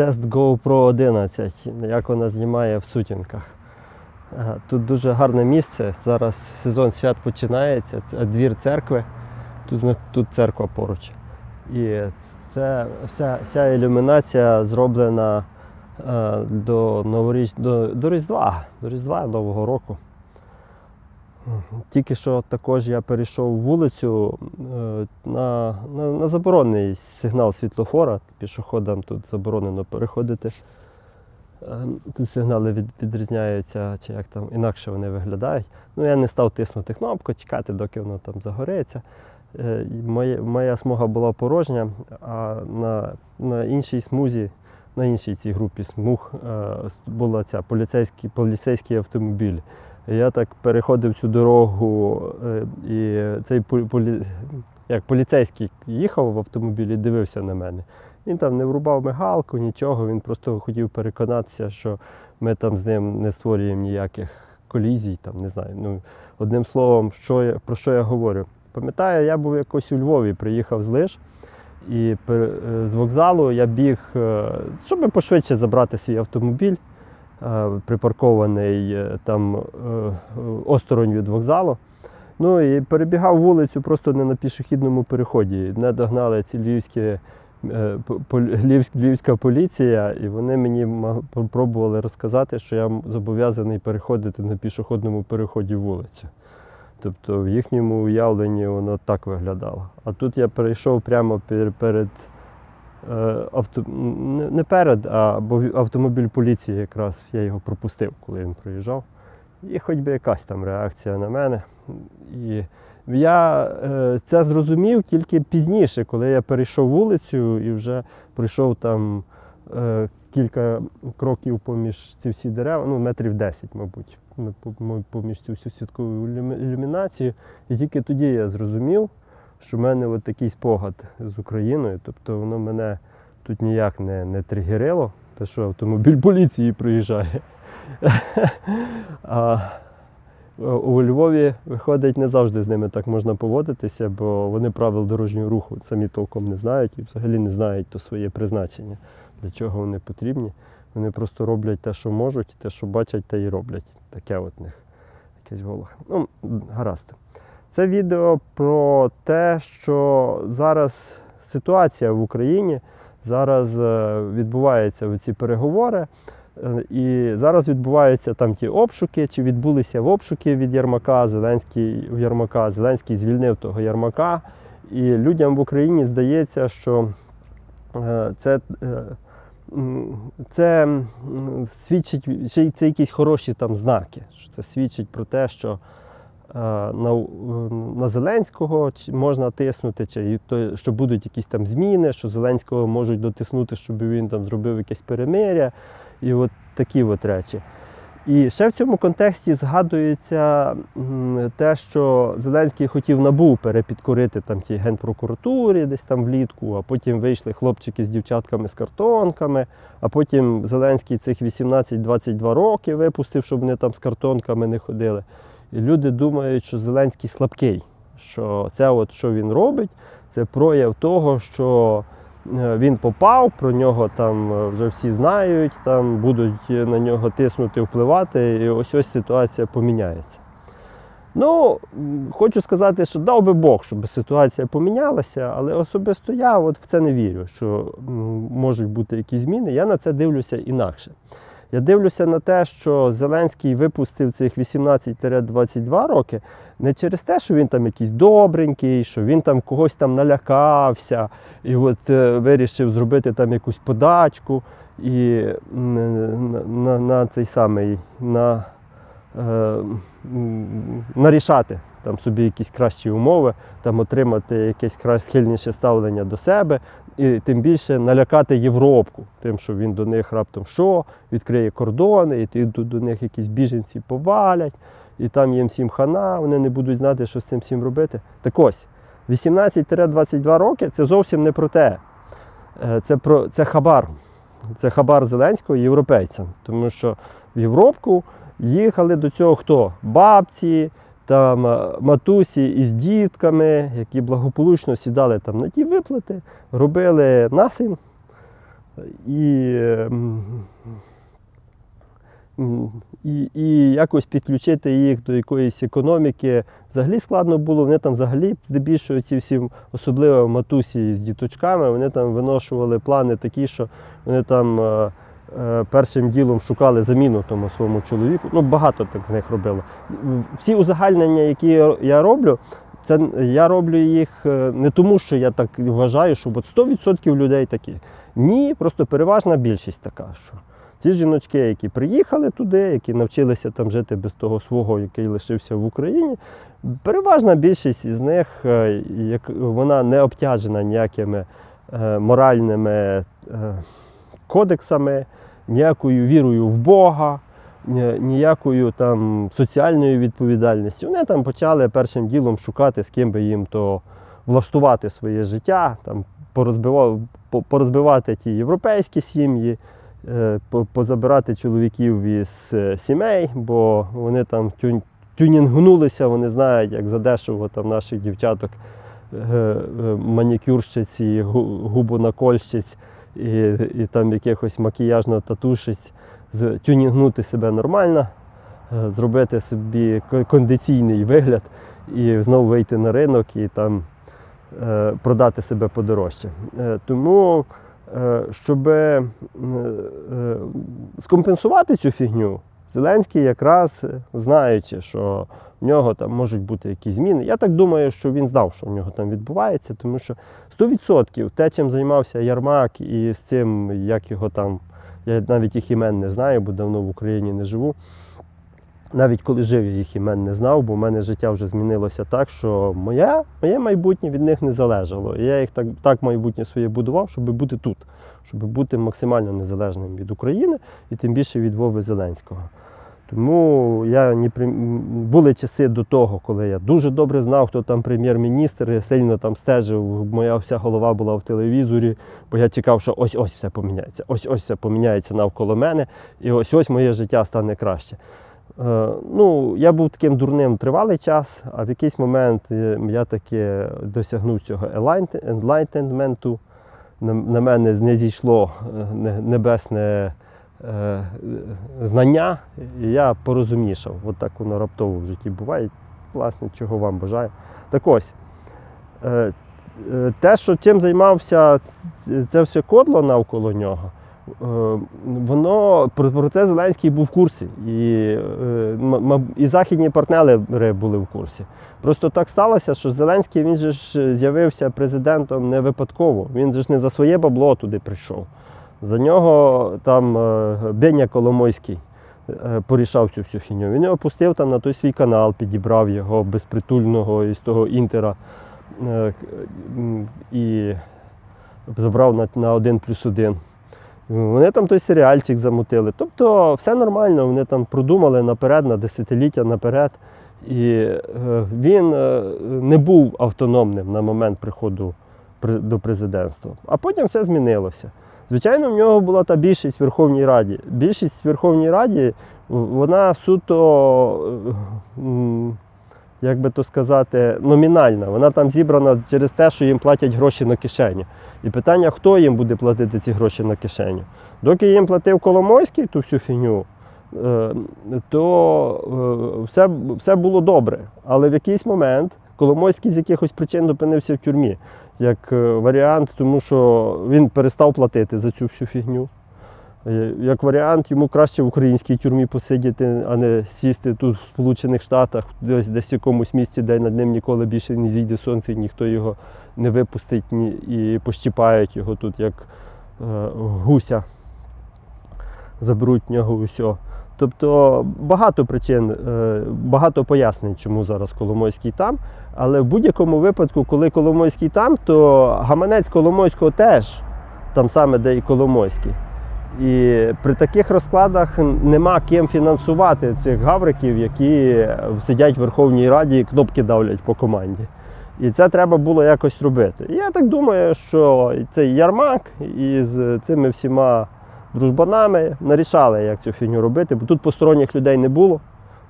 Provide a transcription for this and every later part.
тест GoPro 11, як вона знімає в сутінках. Е, Тут дуже гарне місце. Зараз сезон свят починається. Це двір церкви. Тут, тут церква поруч. І це вся, вся ілюмінація зроблена е, до, новоріч... до, до Різдва, до Різдва Нового року. Тільки що також я перейшов вулицю е, на, на, на заборонений сигнал світлофора. Пішоходам тут заборонено переходити. Е, Тут сигнали від, відрізняються, чи як там інакше вони виглядають. Ну, я не став тиснути кнопку, чекати, доки воно там загориться. Е, Моя, моя смуга була порожня, а на, на іншій смузі, на іншій цій групі смуг е, була ця поліцейський, поліцейський автомобіль. Я так переходив цю дорогу, е, і цей полі, як поліцейський їхав в автомобілі дивився на мене. Він там не врубав мигалку, нічого, він просто хотів переконатися, що ми там з ним не створюємо ніяких колізій, там, не знаю. Ну, одним словом, що я, про що я говорю. Пам'ятаю, я був якось у Львові, приїхав з лиш, і е, з вокзалу я біг, е, щоб пошвидше забрати свій автомобіль, припаркований е, там е, е, осторонь від вокзалу. Ну і перебігав вулицю просто не на пішохідному переході. Не догнали ці львівські, е, львівська поліція, і вони мені пробували розказати, що я зобов'язаний переходити на пішохідному переході вулицю. Тобто в їхньому уявленні воно так виглядало. А тут я перейшов прямо пер- перед е, авто, не перед, а бо автомобіль поліції якраз я його пропустив, коли він проїжджав. І хоч би якась там реакція на мене. І я е, це зрозумів тільки пізніше, коли я перейшов вулицю і вже пройшов там е, кілька кроків поміж ці всі дерева, ну метрів 10, мабуть, поміж цю всю сіткову ілюмінацію. І тільки тоді я зрозумів, що в мене от такий спогад з Україною. Тобто воно мене тут ніяк не, не тригерило, те, що автомобіль поліції приїжджає. А у Львові виходить не завжди з ними так можна поводитися, бо вони правил дорожнього руху самі толком не знають і взагалі не знають то своє призначення, для чого вони потрібні. Вони просто роблять те, що можуть, те, що бачать, те і роблять. Таке от них якесь в. Ну, гаразд. Це відео про те, що зараз ситуація в Україні, зараз е, відбуваються ці переговори. Е, І зараз відбуваються там ті обшуки, чи відбулися в обшуки від Єрмака, Зеленський в Єрмака, Зеленський звільнив того Єрмака. І людям в Україні здається, що е, це, це свідчить, це якісь хороші там знаки. Це свідчить про те, що на, е, на Зеленського можна тиснути, чи то, що будуть якісь там зміни, що Зеленського можуть дотиснути, щоб він там зробив якесь перемиря. І от такі от речі. І ще в цьому контексті згадується те, що Зеленський хотів набу перепідкорити там тій генпрокуратурі десь там влітку, а потім вийшли хлопчики з дівчатками з картонками, а потім Зеленський цих 18-22 роки випустив, щоб вони там з картонками не ходили. І люди думають, що Зеленський слабкий, що це, от, що він робить, це прояв того, що е, він попав, про нього там е, вже всі знають, там будуть на нього тиснути, впливати, і ось ось ситуація поміняється. Ну, хочу сказати, що дав би Бог, щоб ситуація помінялася, але особисто я от в це не вірю, що можуть бути якісь зміни. Я на це дивлюся інакше. Я дивлюся на те, що Зеленський випустив цих 18-22 роки не через те, що він там якийсь добренький, що він там когось там налякався і от е, вирішив зробити там якусь подачку і на, на, на цей самий на, е, нарішати там собі якісь кращі умови, там отримати якесь схильніше ставлення до себе, і тим більше налякати Європку, тим, що він до них раптом що, відкриє кордони, і тут до них якісь біженці повалять, і там їм всім хана, вони не будуть знати, що з цим всім робити. Так ось, 18-22 роки це зовсім не про те. Е, Це про це хабар. Це хабар Зеленського європейцям. Тому що в Європку їхали до цього хто? Бабці, там е, матусі із дітками, які благополучно сідали там на ті виплати, робили насин, і, ем, і, і якось підключити їх до якоїсь економіки. Взагалі складно було. Вони там взагалі здебільшого ці всі, особливо матусі з діточками, вони там виношували плани такі, що вони там е, першим ділом шукали заміну тому своєму чоловіку. Ну, багато так з них робило. Всі узагальнення, які я- роблю, це я роблю їх е, не тому, що я так вважаю, що от 100% людей такі. Ні, просто переважна більшість така, що ці жіночки, які приїхали туди, які навчилися там жити без того свого, який лишився в Україні, переважна більшість із них, е, як вона не обтяжена ніякими е, моральними е, кодексами, ніякою вірою в Бога, ніякою там соціальною відповідальністю. Вони там почали першим ділом шукати, з ким би їм то влаштувати своє життя, там порозбива- порозбивати ті європейські сім'ї, е, позабирати чоловіків із е, сімей, бо вони там тюнінгнулися, вони знають, як задешево там наших дівчаток е, е, манікюрщиць і губонакольщиць і, і там якихось макіяжно-татушиць, з- тюнінгнути себе нормально, е, зробити собі кондиційний вигляд і знову вийти на ринок і там е, продати себе подорожче. Е, Тому, щоб скомпенсувати цю фігню, Зеленський якраз е, знаючи, що в нього там можуть бути якісь зміни. Я так думаю, що він знав, що в нього там відбувається, тому що 100% те, чим займався Ярмак, і з цим, як його там, я навіть їх імен не знаю, бо давно в Україні не живу. Навіть коли жив, я їх імен не знав, бо в мене життя вже змінилося так, що моє, моє майбутнє від них не залежало. І я їх так, так майбутнє своє будував, щоб бути тут, щоб бути максимально незалежним від України і тим більше від Вови Зеленського. Тому я при... були часи до того, коли я дуже добре знав, хто там прем'єр-міністр, я сильно там стежив, моя вся голова була в телевізорі, бо я чекав, що ось ось все поміняється, ось ось все поміняється навколо мене, і ось ось моє життя стане краще. Е, Ну, я був таким дурним тривалий час, а в якийсь момент е, я таки досягнув цього enlightenmentу. На, мене не зійшло е, небесне знання, і я порозумнішав. От так воно раптово в житті буває. Власне, чого вам бажаю. Так ось, те, що чим займався це все кодло навколо нього, воно про, це Зеленський був в курсі. І, е, і західні партнери були в курсі. Просто так сталося, що Зеленський він же ж з'явився президентом не випадково. Він же ж не за своє бабло туди прийшов. За нього там е, Беня Коломойський е, порішав цю всю фіню. Він його пустив там на той свій канал, підібрав його безпритульного із того інтера е, і забрав на один плюс один. Вони там той серіальчик замутили. Тобто все нормально, вони там продумали наперед, на десятиліття наперед. І е, він е, не був автономним на момент приходу до президентства. А потім все змінилося. Звичайно, в нього була та більшість в Верховній Раді. Більшість в Верховній Раді, вона суто, е, як би то сказати, номінальна. Вона там зібрана через те, що їм платять гроші на кишеню. І питання, хто їм буде платити ці гроші на кишеню. Доки їм платив Коломойський ту всю фігню, е, то е, все, все було добре. Але в якийсь момент Коломойський з якихось причин опинився в тюрмі як е, варіант, тому що він перестав платити за цю всю фігню. Е, Як варіант, йому краще в українській тюрмі посидіти, а не сісти тут в Сполучених Штатах, десь, десь в якомусь місці, де над ним ніколи більше не зійде сонце, ніхто його не випустить ні, і пощіпають його тут, як е, гуся. Заберуть в нього усе. Тобто багато причин, е, багато пояснень, чому зараз Коломойський там. Але в будь-якому випадку, коли Коломойський там, то гаманець Коломойського теж там саме, де і Коломойський. І при таких розкладах нема ким фінансувати цих гавриків, які сидять в Верховній Раді і кнопки давлять по команді. І це треба було якось робити. І я так думаю, що цей Ярмак із цими всіма дружбанами нарішали, як цю фігню робити, бо тут посторонніх людей не було.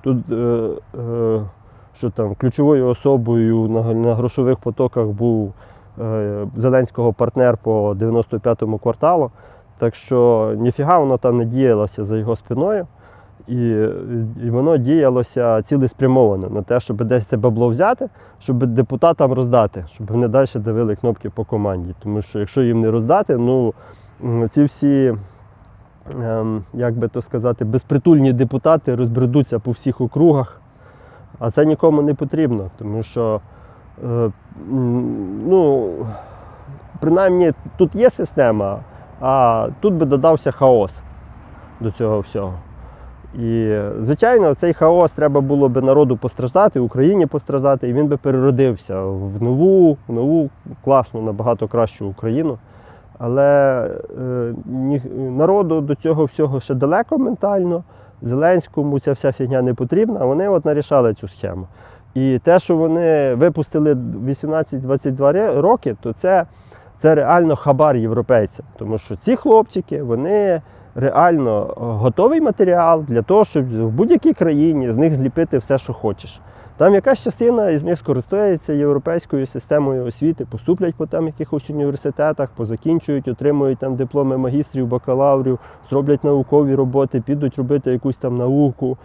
Тут е, е, що там, ключовою особою на, на грошових потоках був е, Зеленського партнер по 95-му кварталу. Так що ніфіга воно там не діялося за його спиною. І, і воно діялося цілеспрямовано на те, щоб десь це бабло взяти, щоб депутатам роздати, щоб вони далі давили кнопки по команді. Тому що якщо їм не роздати, ну ці всі, ем, як би то сказати, безпритульні депутати розбредуться по всіх округах, а це нікому не потрібно, тому що е, ну, принаймні тут є система, а тут би додався хаос до цього всього. І, звичайно, цей хаос треба було би народу постраждати, Україні постраждати, і він би переродився в нову, в нову класну, набагато кращу Україну. Але е, ні, народу до цього всього ще далеко ментально. Зеленському ця вся фігня не потрібна, а вони от нарішали цю схему. І те, що вони випустили 18-22 роки, то це, це реально хабар європейцям. Тому що ці хлопчики, вони реально е, готовий матеріал для того, щоб в будь-якій країні з них зліпити все, що хочеш. Там якась частина із них скористується європейською системою освіти, поступлять по там якихось університетах, позакінчують, отримують там дипломи магістрів, бакалаврів, зроблять наукові роботи, підуть робити якусь там науку.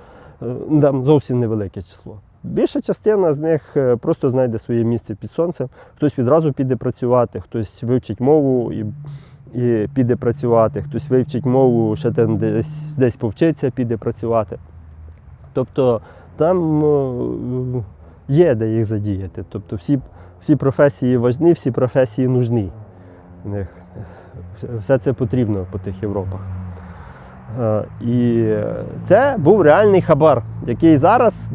Е, Там зовсім невелике число. Більша частина з них е, просто знайде своє місце під сонцем. Хтось відразу піде працювати, хтось вивчить мову і, і піде працювати, хтось вивчить мову, ще там десь, десь повчиться, піде працювати. Тобто там е, є де їх задіяти. Тобто всі, всі професії важні, всі професії нужні. Все це потрібно по тих Європах. Е, І це був реальний хабар, який зараз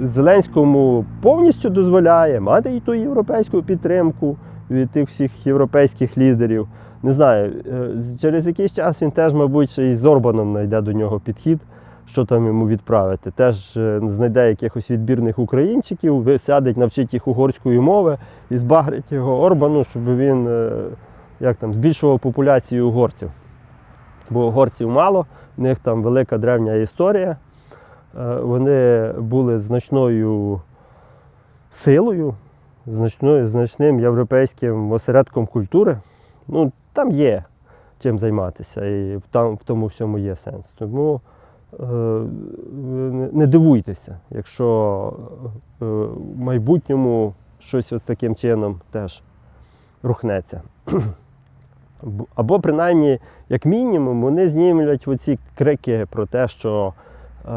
Зеленському повністю дозволяє мати і ту європейську підтримку від тих всіх європейських лідерів. Не знаю, е, через якийсь час він теж, мабуть, ще й з Орбаном знайде до нього підхід, що там йому відправити. Теж е, знайде якихось відбірних українчиків, ви- сядеть, навчить їх угорської мови і збагрить його Орбану, щоб він як там, збільшував популяцію угорців. Бо угорців мало, в них там велика древня історія. Е, Вони були значною силою, значною, значним європейським осередком культури. Ну, там є чим займатися, і там, в тому всьому є сенс. Тому е, не- не дивуйтеся, якщо е, в майбутньому щось ось таким чином теж рухнеться. Або принаймні, як мінімум, вони знімлять оці крики про те, що е,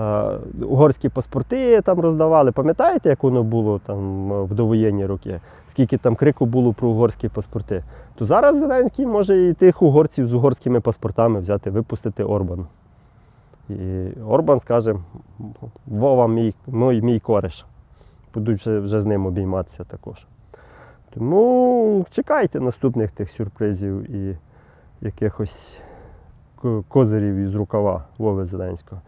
угорські паспорти там роздавали. Пам'ятаєте, як воно було там е, в довоєнні роки? Скільки там крику було про угорські паспорти? То зараз Зеленський може і тих угорців з угорськими паспортами взяти, випустити Орбану. І Орбан скаже: Вова, мій, мій, мій кореш. Будуть вже з ним обійматися також. Тому чекайте наступних тих сюрпризів і якихось козирів із рукава Вови Зеленського.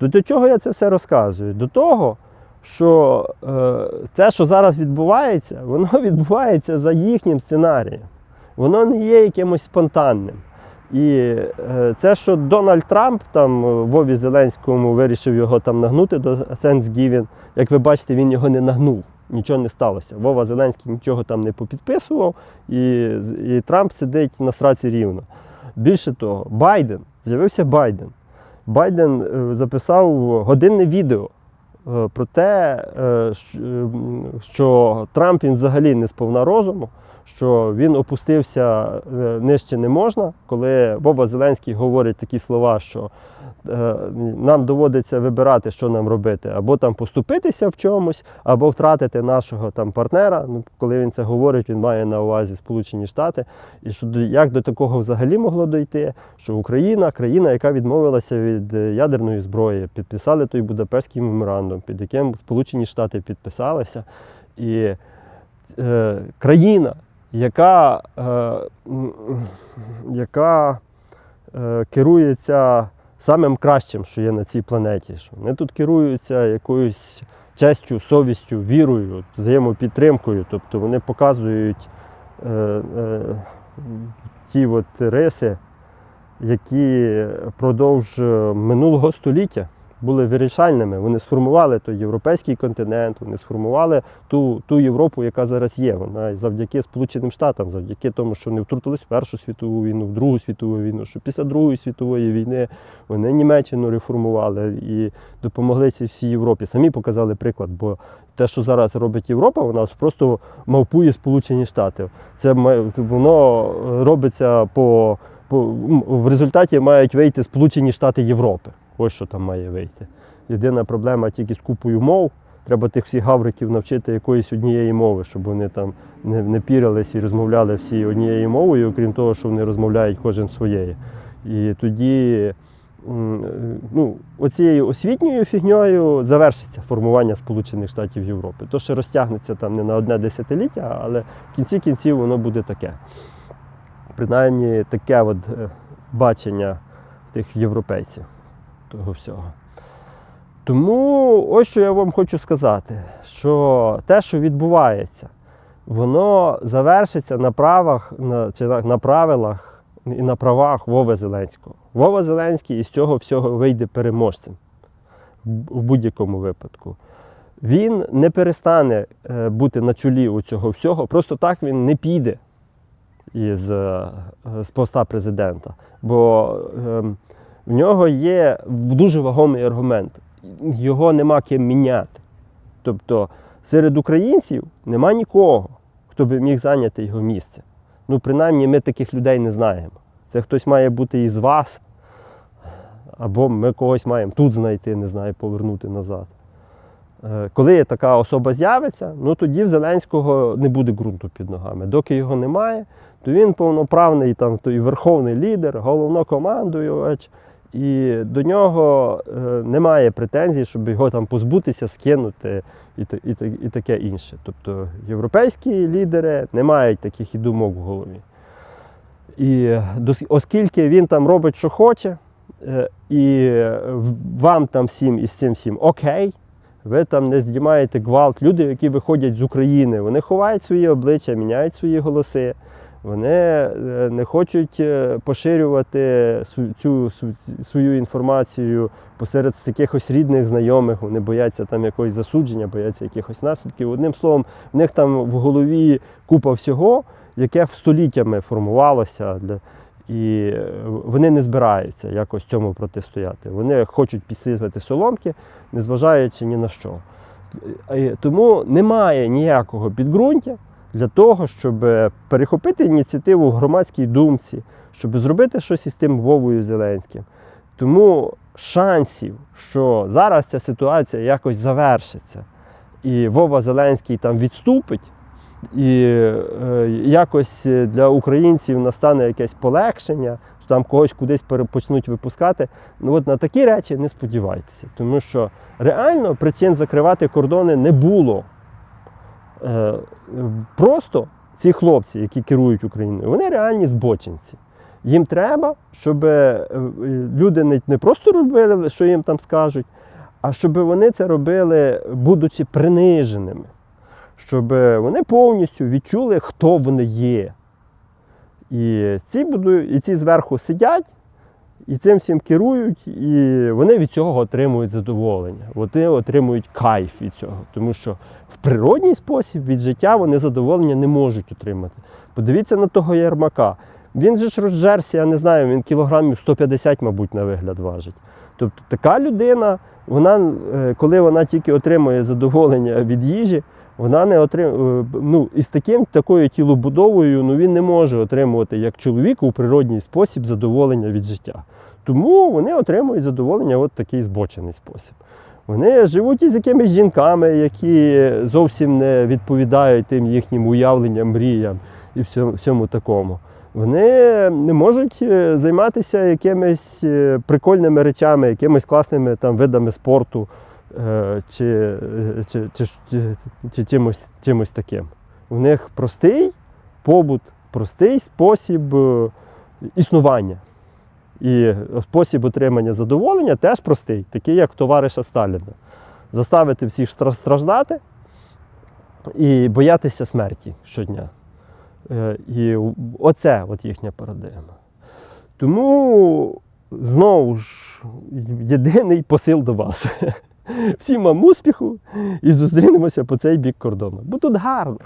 До, до чого я це все розказую? До того, що е, те, що зараз відбувається, воно відбувається за їхнім сценарієм. Воно не є якимось спонтанним. І е, це, що Дональд Трамп там е, Вові Зеленському вирішив його там нагнути до Thanksgiving, як ви бачите, він його не нагнув. Нічого не сталося. Вова Зеленський нічого там не попідписував, і, і Трамп сидить на сраці рівно. Більше того, Байден, з'явився Байден. Байден е, записав годинне відео е, про те, е, що Трамп він взагалі не сповна розуму, що він опустився е, нижче не можна, коли Вова Зеленський говорить такі слова, що е, нам доводиться вибирати, що нам робити, або там поступитися в чомусь, або втратити нашого там партнера. Ну, коли він це говорить, він має на увазі Сполучені Штати. І що як до такого взагалі могло дойти, що Україна, країна, яка відмовилася від е, ядерної зброї, підписали той Будапештський меморандум, під яким Сполучені Штати підписалися. І е, країна, яка, е, яка е, керується самим кращим, що є на цій планеті. Що вони тут керуються якоюсь честю, совістю, вірою, взаємопідтримкою. Тобто вони показують е, е, ті от риси, які впродовж е, минулого століття були вирішальними. Вони сформували той європейський континент, вони сформували ту, ту Європу, яка зараз є. Вона завдяки Сполученим Штатам, завдяки тому, що вони втрутились в Першу світову війну, в Другу світову війну, що після Другої світової війни вони Німеччину реформували і допомогли всій Європі. Самі показали приклад, бо те, що зараз робить Європа, вона просто мавпує Сполучені Штати. Це воно робиться по, по в результаті мають вийти Сполучені Штати Європи. Ось що там має вийти. Єдина проблема тільки з купою мов. Треба тих всіх гавриків навчити якоїсь однієї мови, щоб вони там не, не пірились і розмовляли всі однією мовою, окрім того, що вони розмовляють кожен своєю. І тоді ну, оцією освітньою фігньою завершиться формування Сполучених Штатів Європи. То ще розтягнеться там не на одне десятиліття, але в кінці кінців воно буде таке. Принаймні таке от е, бачення тих європейців того всього. Тому ось що я вам хочу сказати, що те, що відбувається, воно завершиться на правах на, чи на, на правилах і на правах Вови Зеленського. Вова Зеленський із цього всього вийде переможцем в будь-якому випадку. Він не перестане е, бути на чолі у цього всього, просто так він не піде із е, з поста президента. Бо ем, в нього є дуже вагомий аргумент. Його нема ким міняти. Тобто серед українців нема нікого, хто би міг зайняти його місце. Ну, принаймні, ми таких людей не знаємо. Це хтось має бути із вас, або ми когось маємо тут знайти, не знаю, повернути назад. Е, Коли така особа з'явиться, ну тоді в Зеленського не буде ґрунту під ногами. Доки його немає, то він повноправний там, той верховний лідер, головнокомандуючий, і до нього е, немає претензій, щоб його там позбутися, скинути і, і, і таке інше. Тобто європейські лідери не мають таких і думок в голові. І оскільки він там робить, що хоче, е, і вам там всім із цим всім окей, ви там не здіймаєте гвалт. Люди, які виходять з України, вони ховають свої обличчя, міняють свої голоси. Вони е, не хочуть е, поширювати цю свою інформацію посеред якихось рідних знайомих. Вони бояться там якогось засудження, бояться якихось наслідків. Одним словом, в них там в голові купа всього, яке століттями формувалося. І е, вони не збираються якось цьому протистояти. Вони хочуть підсилювати соломки, незважаючи ні на що. Тому немає ніякого підґрунтя для того, щоб перехопити ініціативу в громадській думці, щоб зробити щось із тим Вовою Зеленським. Тому шансів, що зараз ця ситуація якось завершиться, і Вова Зеленський там відступить, і е, якось для українців настане якесь полегшення, що там когось кудись почнуть випускати. Ну от на такі речі не сподівайтеся, тому що реально причин закривати кордони не було. Е, Просто ці хлопці, які керують Україною, вони реальні збочинці. Їм треба, щоб е, люди не, просто робили, що їм там скажуть, а щоб вони це робили, будучи приниженими, щоб вони повністю відчули, хто вони є. І ці, будують, і ці зверху сидять, і цим всім керують, і вони від цього отримують задоволення. Вони отримують кайф від цього. Тому що в природній спосіб від життя вони задоволення не можуть отримати. Подивіться на того ярмака. Він же ж розжерся, я не знаю, він кілограмів 150, мабуть, на вигляд важить. Тобто така людина, вона, е, коли вона тільки отримує задоволення від їжі, вона не отримує, ну, із таким, такою тілобудовою ну, він не може отримувати як чоловік у природній спосіб задоволення від життя. Тому вони отримують задоволення от такий збочений спосіб. Вони живуть із якимись жінками, які зовсім не відповідають тим їхнім уявленням, мріям і всьому, такому. Вони не можуть е, займатися якимись е, прикольними речами, якимись класними там видами спорту е, чи, е, чи, чи, чи, чи чимось, чимось таким. У них простий побут, простий спосіб е, існування. І спосіб отримання задоволення теж простий, такий, як товариша Сталіна. Заставити всіх страждати і боятися смерті щодня. Е, І оце от їхня парадигма. Тому знову ж єдиний посил до вас. Всім вам успіху і зустрінемося по цей бік кордону. Бо тут гарно.